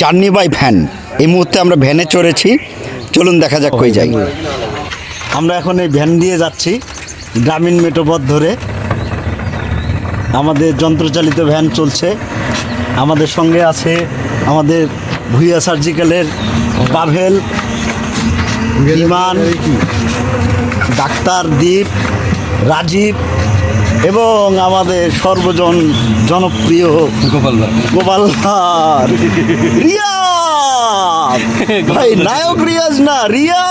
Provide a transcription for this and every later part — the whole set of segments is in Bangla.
জার্নি বাই ভ্যান এই মুহূর্তে আমরা ভ্যানে চড়েছি। চলুন দেখা যাক কই যাই। আমরা এখন এই ভ্যান দিয়ে যাচ্ছি গ্রামীণ মেটোপথ ধরে। আমাদের যন্ত্রচালিত ভ্যান চলছে। আমাদের সঙ্গে আছে আমাদের ভুইয়া সার্জিক্যালের পাভেল বিমান, ডাক্তার দীপ, রাজীব এবং আমাদের সর্বজন জনপ্রিয় গোপাল গোপাল রিয়াজ ভাই নায়ক রিয়াজ না রিয়া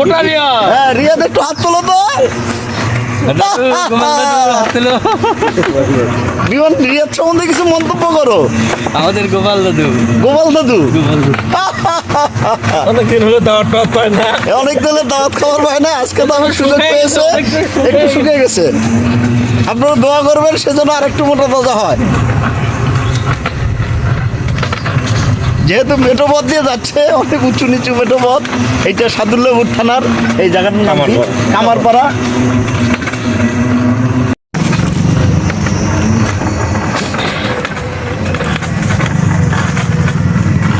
ওটা রিয়া হ্যাঁ রিয়াজ একটু হাত তোলো তো। বিমান রিয়াজ সম্বন্ধে কিছু মন্তব্য করো। আমাদের গোপাল দাদু। গোপাল দাদু? গোপাল অনেকদিন হলো দাওয়াত পায় না। অনেক দাওয়াত খাবার পায় না আজকে তো আমার সুযোগ পেয়েছে। গেছে, অনেকটাই একটু শুকিয়ে গেছে। আপনারা দোয়া করবেন সেজন্য আরেকটু মোটা তাজা হয়। যেহেতু মেটোপথ দিয়ে যাচ্ছে অনেক উঁচু নিচু মেটোপথ এইটা সাদুল্লাপুর থানার এই জায়গাটার নাম কি? কামারপাড়া।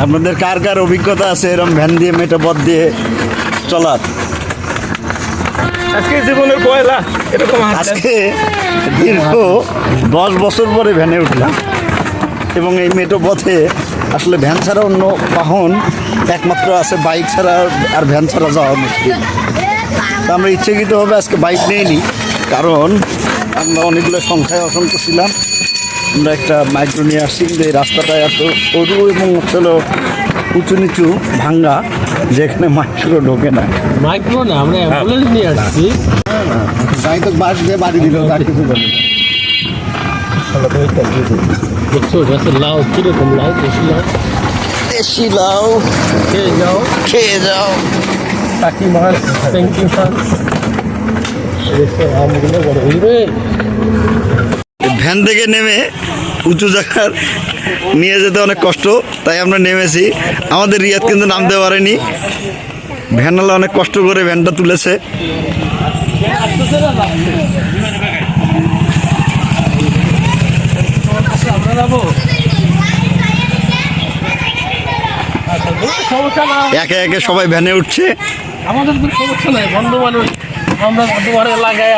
আপনাদের কার কার অভিজ্ঞতা আছে এরকম ভ্যান দিয়ে মেটোপথ দিয়ে চলার? আজকে জীবনের পয়লা এরকম আজকে দীর্ঘ দশ বছর পরে ভ্যানে উঠলাম এবং এই মেটো পথে আসলে ভ্যান ছাড়া অন্য বাহন একমাত্র আছে বাইক ছাড়া আর ভ্যান ছাড়া যাওয়া মুশকিল। তা আমরা ইচ্ছাকৃতভাবে আজকে বাইক নিইনি কারণ আমরা অনেকগুলো সংখ্যায় অসংখ্য ছিলাম। আমরা একটা মাইক্রো নিয়ে আসছি যে রাস্তাটা এত সরু এবং হচ্ছিল উঁচু নিচু ভাঙ্গা যেখানে মাইক্রো ঢোকে না। মাইক্রো না আমরা অ্যাম্বুলেন্স নিয়ে আসছি। তাই তো বাস দিয়ে বাড়ি দিল তার কিছু বলে দেখছ যাচ্ছে লাউ কীরকম লাউ বেশি লাউ? দেশি লাউ। খেয়ে যাও। খেয়ে যাও। কাকি মাছ থ্যাংক ইউ স্যার আমগুলো বড় হইবে ভ্যান থেকে নেমে উঁচু জায়গার নিয়ে যেতে অনেক কষ্ট, তাই আমরা নেমেছি। আমাদের রিয়াদ কিন্তু নামতে পারেনি। ভ্যানওয়ালা অনেক কষ্ট করে ভ্যানটা তুলেছে। একে একে সবাই ভ্যানে উঠছে। আমাদের আমরা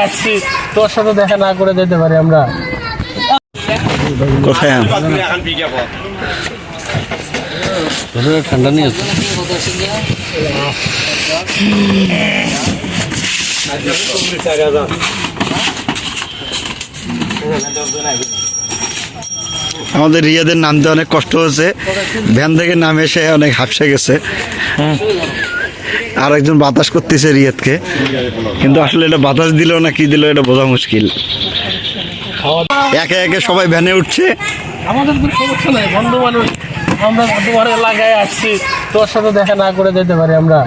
আসছি তোর সাথে দেখা না করে যেতে পারি আমরা। কোথায়? ঠান্ডা নিয়ে আমাদের রিয়াদের নামতে অনেক কষ্ট হয়েছে। ভ্যান থেকে নামে এসে অনেক হাফসে গেছে। আর একজন বাতাস করতেছে রিয়াদকে। কিন্তু আসলে এটা বাতাস দিল না কি দিল এটা বোঝা মুশকিল। একে একে সবাই ভ্যানে উঠছে। আমাদের কোনো সমস্যা নাই বন্ধু মানুষ আমরা এলাকায় আসছি, তোর সাথে দেখা না করে যেতে পারি আমরা।